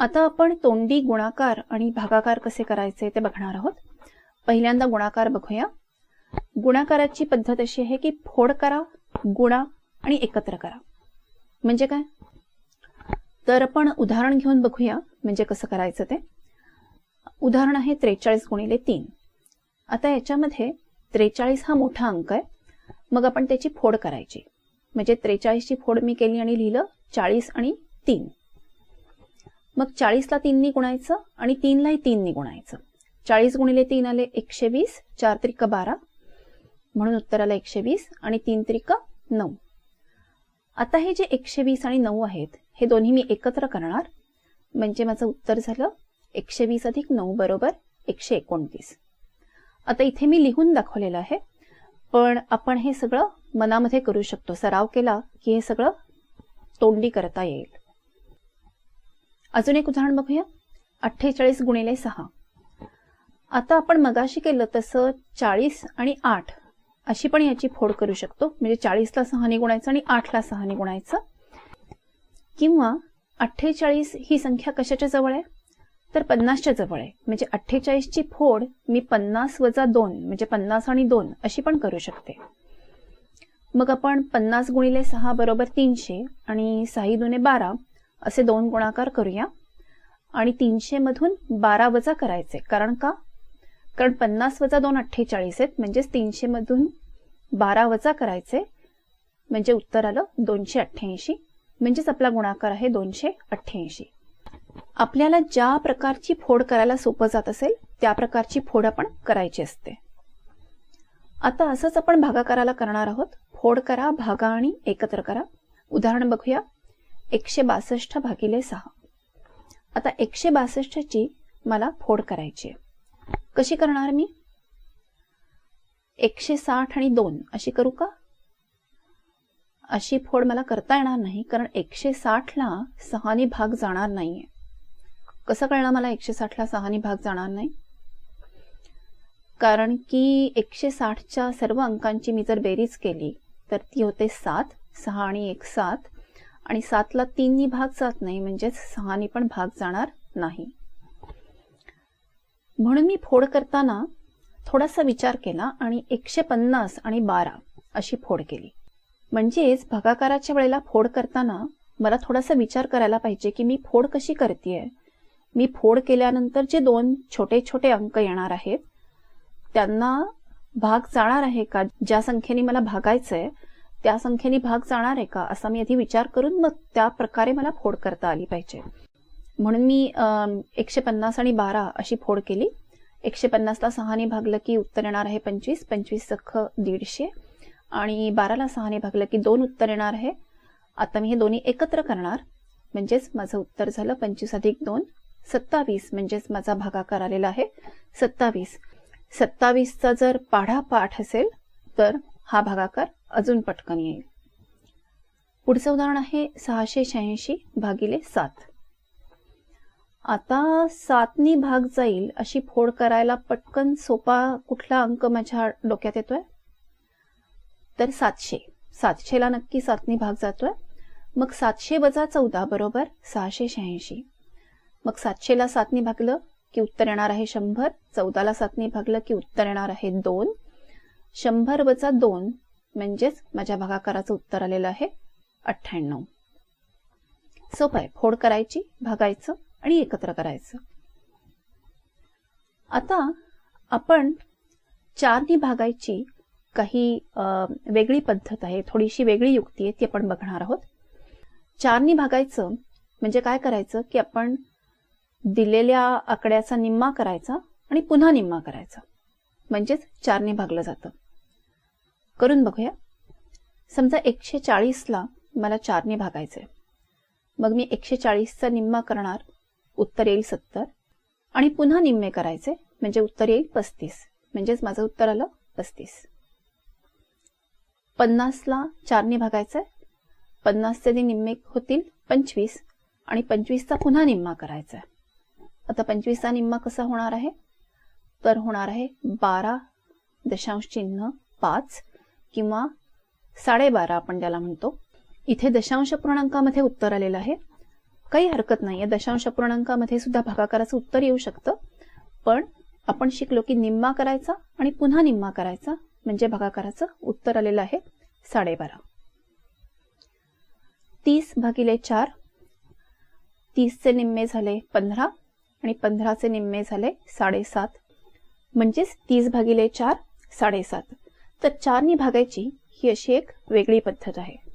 आता आपण तोंडी गुणाकार आणि भागाकार कसे करायचे ते बघणार आहोत. पहिल्यांदा गुणाकार बघूया. गुणाकाराची पद्धत अशी आहे की फोड करा गुणा आणि एकत्र करा. म्हणजे काय? तर आपण उदाहरण घेऊन बघूया म्हणजे कसं करायचं ते. उदाहरण आहे त्रेचाळीस गुणिले तीन. आता याच्यामध्ये त्रेचाळीस हा मोठा अंक आहे. मग आपण त्याची फोड करायची. म्हणजे त्रेचाळीसची फोड मी केली आणि लिहिलं चाळीस आणि तीन. मग चाळीसला तीननी गुणायचं आणि तीनलाही तीननी गुणायचं. चाळीस गुणिले तीन आले एकशे वीस चार त्रिक बारा म्हणून उत्तर आलं एकशे वीस आणि तीन त्रिक नऊ. आता हे जे एकशे वीस आणि नऊ आहेत हे दोन्ही मी एकत्र करणार. म्हणजे माझं उत्तर झालं एकशे वीस अधिक नऊ बरोबर एकशे एकोणतीस. आता इथे मी लिहून दाखवलेलं आहे पण आपण हे सगळं मनामध्ये करू शकतो. सराव केला की हे सगळं तोंडी करता येईल. अजून एक उदाहरण बघूया. अठ्ठेचाळीस गुणिले सहा. आता आपण मगाशी केलं तसं चाळीस आणि आठ अशी पण याची फोड करू शकतो. म्हणजे चाळीसला सहाने गुणायचं आणि आठला सहाने गुणायचं किंवा अठ्ठेचाळीस ही संख्या कशाच्या जवळ आहे? तर पन्नासच्या जवळ आहे. म्हणजे अठ्ठेचाळीसची फोड मी पन्नास वजा दोन म्हणजे पन्नास आणि दोन अशी पण करू शकते. मग आपण पन्नास गुणिले सहा बरोबर तीनशे आणि सहा दुने बारा असे दोन गुणाकार करूया. आणि तीनशे मधून बारा वजा करायचे. कारण का? कारण पन्नास वजा दोन अठ्ठेचाळीस आहेत. म्हणजेच तीनशे मधून बारा वजा करायचे. म्हणजे उत्तर आलं दोनशे अठ्ठ्याऐंशी. म्हणजेच आपला गुणाकार आहे दोनशे अठ्ठ्याऐंशी. आपल्याला ज्या प्रकारची फोड करायला सोपं जात असेल त्या प्रकारची फोड आपण करायची असते. आता असंच आपण भागाकाराला करणार आहोत. फोड करा भागा आणि एकत्र करा. उदाहरण बघूया. एकशे बासष्ट भागिले सहा. आता एकशे बासष्टची मला फोड करायची आहे. कशी करणार मी? एकशे साठ आणि दोन अशी करू का? अशी फोड मला करता येणार नाही कारण एकशे साठला सहानी भाग जाणार नाहीये. कसं कळणार मला एकशे साठला सहानी भाग जाणार नाही? कारण की एकशे साठच्या सर्व अंकांची मी जर बेरीज केली तर ती होते सात सहा आणि एक सात आणि सातला तीननी भाग जात नाही म्हणजेच सहानी पण भाग जाणार नाही. म्हणून मी फोड करताना थोडासा विचार केला आणि एकशे पन्नास आणि बारा अशी फोड केली. म्हणजेच भागाकाराच्या वेळेला फोड करताना मला थोडासा विचार करायला पाहिजे की मी फोड कशी करतेय? मी फोड केल्यानंतर जे दोन छोटे छोटे अंक येणार आहेत त्यांना भाग जाणार आहे का? ज्या संख्येने मला भागायचंय त्या संख्येने भाग जाणार आहे का? असा मी आधी विचार करून मग त्या प्रकारे मला फोड करता आली पाहिजे. म्हणून मी एकशे पन्नास आणि बारा अशी फोड केली. एकशे पन्नासला सहाने भागलं की उत्तर येणार आहे पंचवीस पंचवीस सख दीडशे. आणि बाराला सहाने भागलं की दोन उत्तर येणार आहे. आता मी हे दोन्ही एकत्र करणार. म्हणजेच माझं उत्तर झालं पंचवीस अधिक दोन सत्तावीस. म्हणजेच माझा भागाकार आलेला आहे सत्तावीस. सत्तावीसचा जर पाढा पाठ असेल तर हा भागाकार अजून पटकन येईल. पुढचं उदाहरण आहे सहाशे शहाऐंशी भागिले सात. आता सातनी भाग जाईल अशी फोड करायला पटकन सोपा कुठला अंक माझ्या डोक्यात येतोय? तर सातशे. सातशेला नक्की सातनी भाग जातोय. मग सातशे वजा चौदा बरोबर? सहाशे शहाऐंशी. मग सातशेला सातनी भागलं की उत्तर येणार आहे शंभर. चौदाला सातनी भागलं की उत्तर येणार आहे दोन. शंभर वजा दोन म्हणजेच माझ्या भागाकाराचं उत्तर आलेलं आहे अठ्ठ्याण्णव. सोपं आहे फोड करायची भागायचं आणि एकत्र करायचं. आता आपण चारनी भागायची काही वेगळी पद्धत आहे थोडीशी वेगळी युक्ती आहे ती आपण बघणार आहोत. चारनी भागायचं म्हणजे काय करायचं की आपण दिलेल्या आकड्याचा निम्मा करायचा आणि पुन्हा निम्मा करायचा. म्हणजेच चारने भागलं जातं. करून बघूया. समजा एकशे चाळीसला मला चारने भागायचंय. मग मी एकशे चाळीसचा निम्मा करणार उत्तर येईल सत्तर. आणि पुन्हा निम्मे करायचे म्हणजे उत्तर येईल पस्तीस. म्हणजेच माझं उत्तर आलं पस्तीस. पन्नासला चारने भागायचंय. पन्नासचे निम्मे होतील पंचवीस. आणि पंचवीसचा पुन्हा निम्मा करायचा आहे आता पंचवीसचा निम्मा कसा होणार आहे? तर होणार आहे बारा दशांश चिन्ह पाच. किंवा साडेबारा आपण त्याला म्हणतो इथे दशांश पूर्णांकामध्ये उत्तर आलेलं आहे. काही हरकत नाहीये. दशांश पूर्णांकामध्ये सुद्धा भागाकाराचं उत्तर येऊ शकतं. पण आपण शिकलो की निम्मा करायचा आणि पुन्हा निम्मा करायचा म्हणजे भागाकाराचं उत्तर आलेलं आहे साडेबारा. तीस भागिले चार तीसचे निम्मे झाले पंधरा आणि पंधराचे निम्मे झाले साडेसात. म्हणजेच तीस भागिले चार साडेसात. तर चारनी भागायची ही अशी एक वेगळी पद्धत आहे.